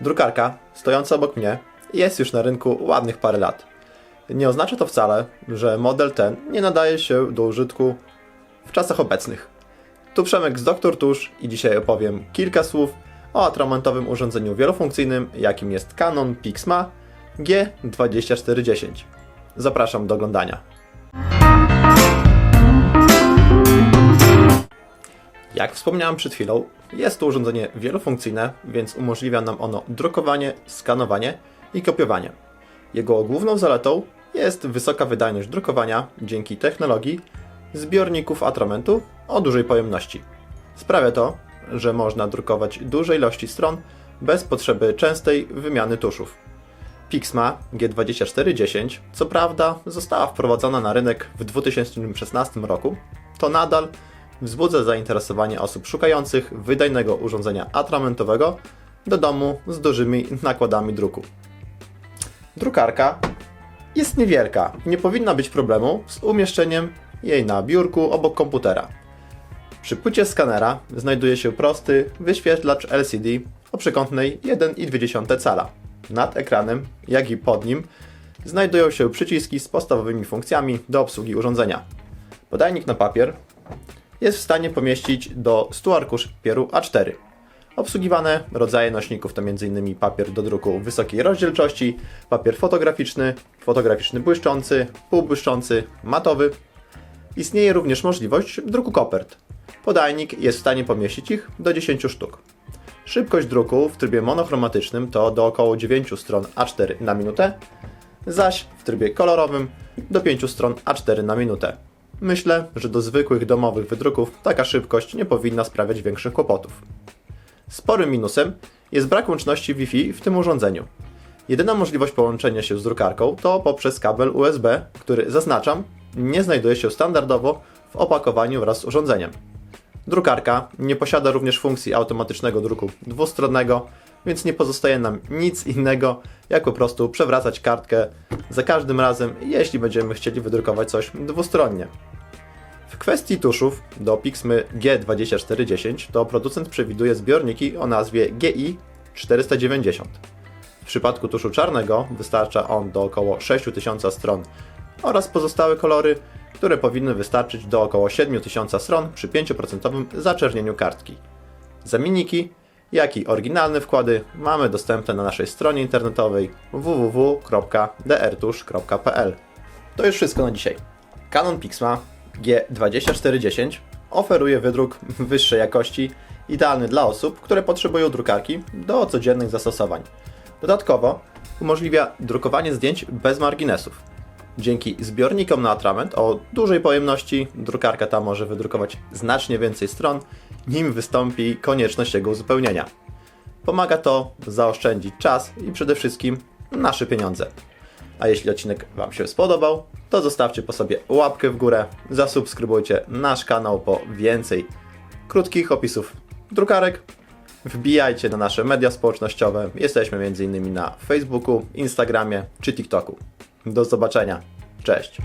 Drukarka, stojąca obok mnie, jest już na rynku ładnych parę lat. Nie oznacza to wcale, że model ten nie nadaje się do użytku w czasach obecnych. Tu Przemek z Dr. Tusz i dzisiaj opowiem kilka słów o atramentowym urządzeniu wielofunkcyjnym, jakim jest Canon Pixma G2410. Zapraszam do oglądania. Jak wspomniałem przed chwilą, jest to urządzenie wielofunkcyjne, więc umożliwia nam ono drukowanie, skanowanie i kopiowanie. Jego główną zaletą jest wysoka wydajność drukowania dzięki technologii zbiorników atramentu o dużej pojemności. Sprawia to, że można drukować duże ilości stron bez potrzeby częstej wymiany tuszów. Pixma G2410 co prawda została wprowadzona na rynek w 2016 roku, to nadal wzbudza zainteresowanie osób szukających wydajnego urządzenia atramentowego do domu z dużymi nakładami druku. Drukarka jest niewielka i nie powinna być problemu z umieszczeniem jej na biurku obok komputera. Przy płycie skanera znajduje się prosty wyświetlacz LCD o przekątnej 1,2 cala. Nad ekranem, jak i pod nim, znajdują się przyciski z podstawowymi funkcjami do obsługi urządzenia. Podajnik na papier jest w stanie pomieścić do 100 arkuszy papieru A4. Obsługiwane rodzaje nośników to m.in. papier do druku wysokiej rozdzielczości, papier fotograficzny, fotograficzny błyszczący, półbłyszczący, matowy. Istnieje również możliwość druku kopert. Podajnik jest w stanie pomieścić ich do 10 sztuk. Szybkość druku w trybie monochromatycznym to do około 9 stron A4 na minutę, zaś w trybie kolorowym do 5 stron A4 na minutę. Myślę, że do zwykłych domowych wydruków taka szybkość nie powinna sprawiać większych kłopotów. Sporym minusem jest brak łączności Wi-Fi w tym urządzeniu. Jedyna możliwość połączenia się z drukarką to poprzez kabel USB, który zaznaczam, nie znajduje się standardowo w opakowaniu wraz z urządzeniem. Drukarka nie posiada również funkcji automatycznego druku dwustronnego, więc nie pozostaje nam nic innego, jak po prostu przewracać kartkę za każdym razem, jeśli będziemy chcieli wydrukować coś dwustronnie. W kwestii tuszów do Pixmy G2410 to producent przewiduje zbiorniki o nazwie GI 490. W przypadku tuszu czarnego wystarcza on do około 6000 stron oraz pozostałe kolory, które powinny wystarczyć do około 7000 stron przy 5% zaczernieniu kartki. Zamienniki, jak i oryginalne wkłady mamy dostępne na naszej stronie internetowej www.drtusz.pl. To już wszystko na dzisiaj. Canon Pixma G2410 oferuje wydruk wyższej jakości, idealny dla osób, które potrzebują drukarki do codziennych zastosowań. Dodatkowo umożliwia drukowanie zdjęć bez marginesów. Dzięki zbiornikom na atrament o dużej pojemności drukarka ta może wydrukować znacznie więcej stron, nim wystąpi konieczność jego uzupełnienia. Pomaga to zaoszczędzić czas i przede wszystkim nasze pieniądze. A jeśli odcinek Wam się spodobał, to zostawcie po sobie łapkę w górę, zasubskrybujcie nasz kanał po więcej krótkich opisów drukarek. Wbijajcie na nasze media społecznościowe. Jesteśmy m.in. na Facebooku, Instagramie czy TikToku. Do zobaczenia. Cześć.